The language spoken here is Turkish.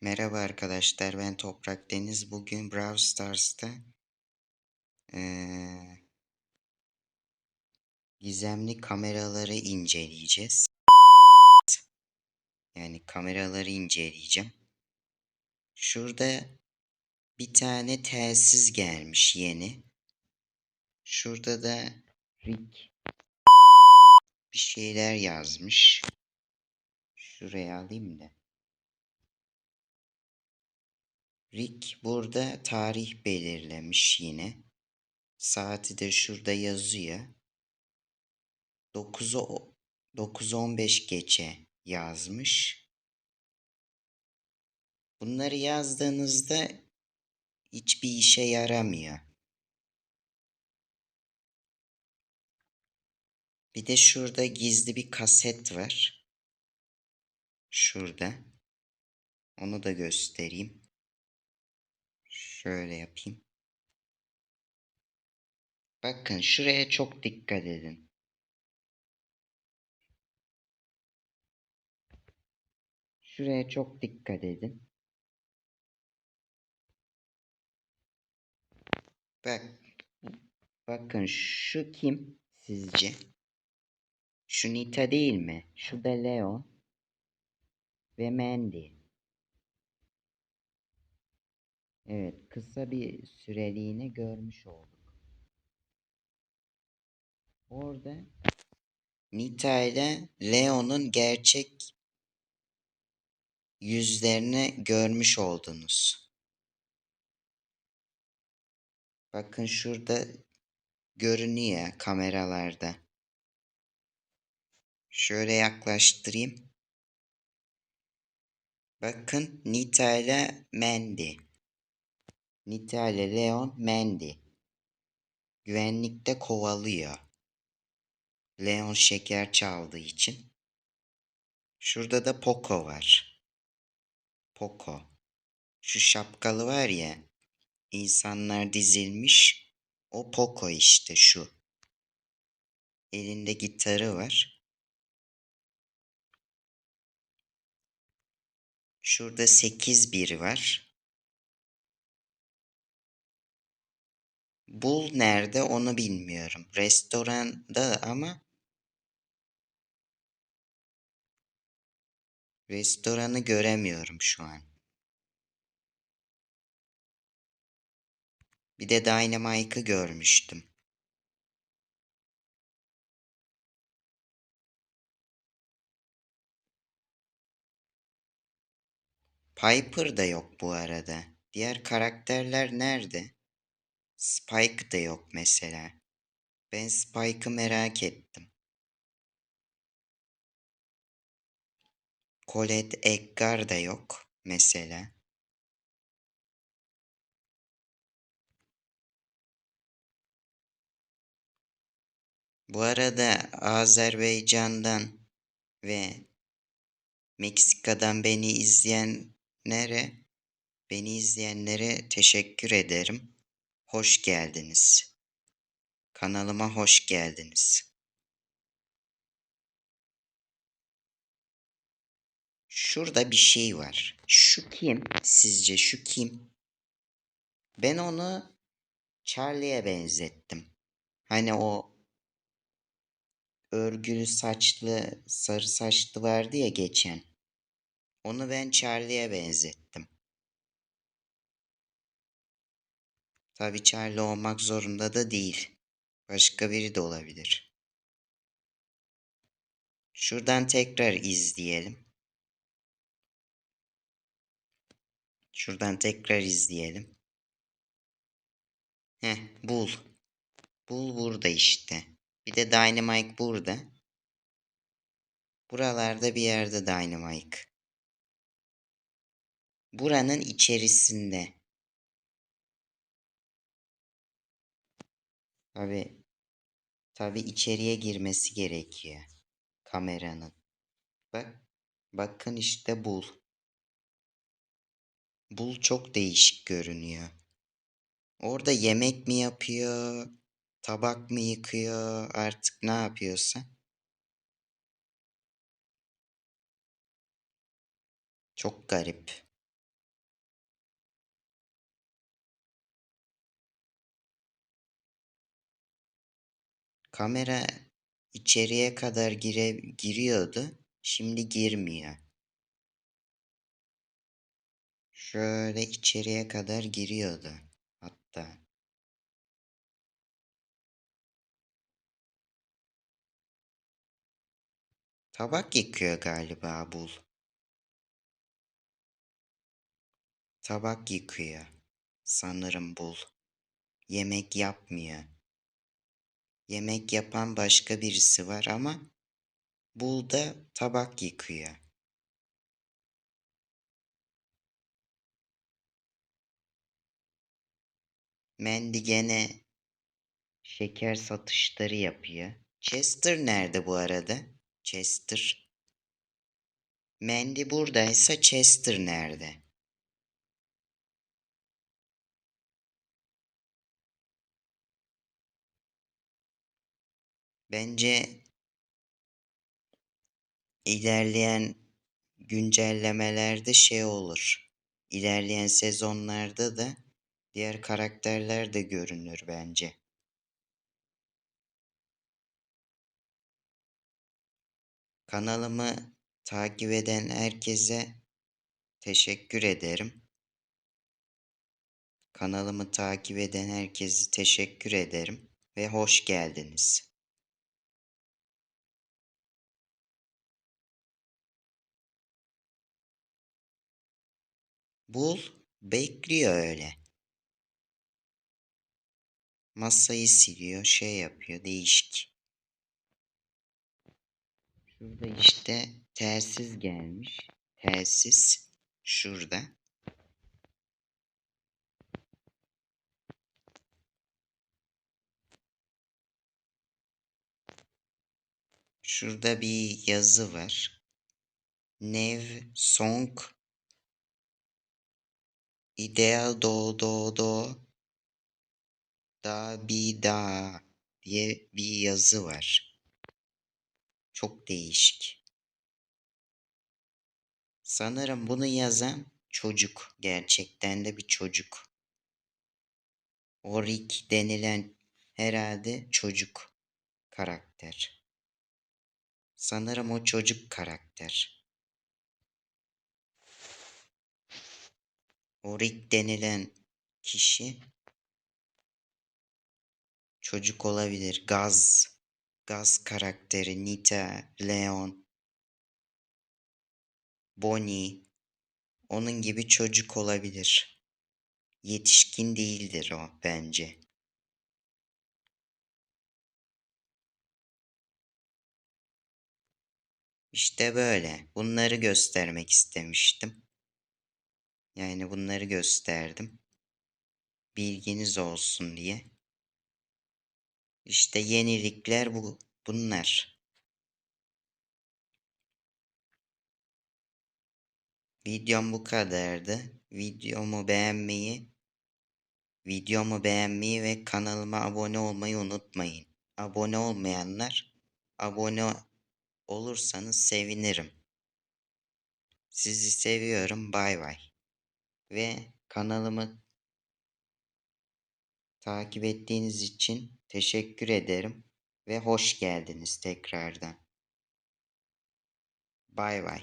Merhaba arkadaşlar, ben Toprak Deniz. Bugün Brawl Stars'ta eee, gizemli kameraları inceleyeceğiz. Yani kameraları inceleyeceğim. Şurada bir tane telsiz gelmiş yeni. Şurada da Rick bir şeyler yazmış. Şuraya alayım da. Rick burada tarih belirlemiş yine. Saati de şurada yazıyor. 9'u 9.15 geçe yazmış. Bunları yazdığınızda hiçbir işe yaramıyor. Bir de şurada gizli bir kaset var. Şurada. Onu da göstereyim. Şöyle yapayım. Bakın şuraya çok dikkat edin. Şuraya çok dikkat edin. Bak. Bakın şu kim sizce? Şu Nita değil mi? Şu da Leon. Ve Mandy. Evet, kısa bir süreliğine görmüş olduk. Orada Nita ile Leon'un gerçek yüzlerini görmüş oldunuz. Bakın şurada görünüyor kameralarda. Şöyle yaklaştırayım. Bakın Nita ile Mandy. Nita ile Leon Mandy. Güvenlikte kovalıyor. Leon şeker çaldığı için. Şurada da Poco var. Poco. Şu şapkalı var ya. insanlar dizilmiş. O Poco işte şu. Elinde gitarı var. Şurada 8 bir var. Bul nerede onu bilmiyorum. Restoranda ama restoranı göremiyorum şu an. Bir de Dynamite'ı görmüştüm. Piper da yok bu arada. Diğer karakterler nerede? Spike da yok mesela. Ben Spike'ı merak ettim. Colette Edgar da yok mesela. Bu arada Azerbaycan'dan ve Meksika'dan beni izleyenlere, beni izleyenlere teşekkür ederim. Hoş geldiniz. Kanalıma hoş geldiniz. Şurada bir şey var. Şu kim? Sizce şu kim? Ben onu Charlie'ye benzettim. Hani o örgülü saçlı, sarı saçlı vardı ya geçen. Onu ben Charlie'ye benzettim. Tabii Charlie olmak zorunda da değil. Başka biri de olabilir. Şuradan tekrar izleyelim. Şuradan tekrar izleyelim. Heh, bul. Bul burada işte. Bir de Dynamite burada. Buralarda bir yerde Dynamite. Buranın içerisinde. Tabi tabi içeriye girmesi gerekiyor kameranın. Bak bakın işte bul. Bul çok değişik görünüyor. Orada yemek mi yapıyor? Tabak mı yıkıyor? Artık ne yapıyorsa. Çok garip. Kamera içeriye kadar gire, giriyordu. Şimdi girmiyor. Şöyle içeriye kadar giriyordu hatta. Tabak yıkıyor galiba bul. Tabak yıkıyor. Sanırım bul. Yemek yapmıyor. Yemek yapan başka birisi var ama bul da tabak yıkıyor. Mandy gene şeker satışları yapıyor. Chester nerede bu arada? Chester. Mandy buradaysa Chester nerede? Bence ilerleyen güncellemelerde şey olur. İlerleyen sezonlarda da diğer karakterler de görünür bence. Kanalımı takip eden herkese teşekkür ederim. Kanalımı takip eden herkese teşekkür ederim ve hoş geldiniz. Bul bekliyor öyle. Masayı siliyor, şey yapıyor, değişik. Şurada işte telsiz gelmiş. Telsiz şurada. Şurada bir yazı var. Nev Song İdeal do do do da bi da diye bir yazı var. Çok değişik. Sanırım bunu yazan çocuk. Gerçekten de bir çocuk. Orik denilen herhalde çocuk karakter. Sanırım o çocuk karakter. Orik denilen kişi çocuk olabilir. Gaz, Gaz karakteri, Nita, Leon, Bonnie, onun gibi çocuk olabilir. Yetişkin değildir o bence. İşte böyle. Bunları göstermek istemiştim. Yani bunları gösterdim. Bilginiz olsun diye. İşte yenilikler bu bunlar. Videom bu kadardı. Videomu beğenmeyi, videomu beğenmeyi ve kanalıma abone olmayı unutmayın. Abone olmayanlar abone olursanız sevinirim. Sizi seviyorum. Bay bay. Ve kanalımı takip ettiğiniz için teşekkür ederim ve hoş geldiniz tekrardan. Bay bay.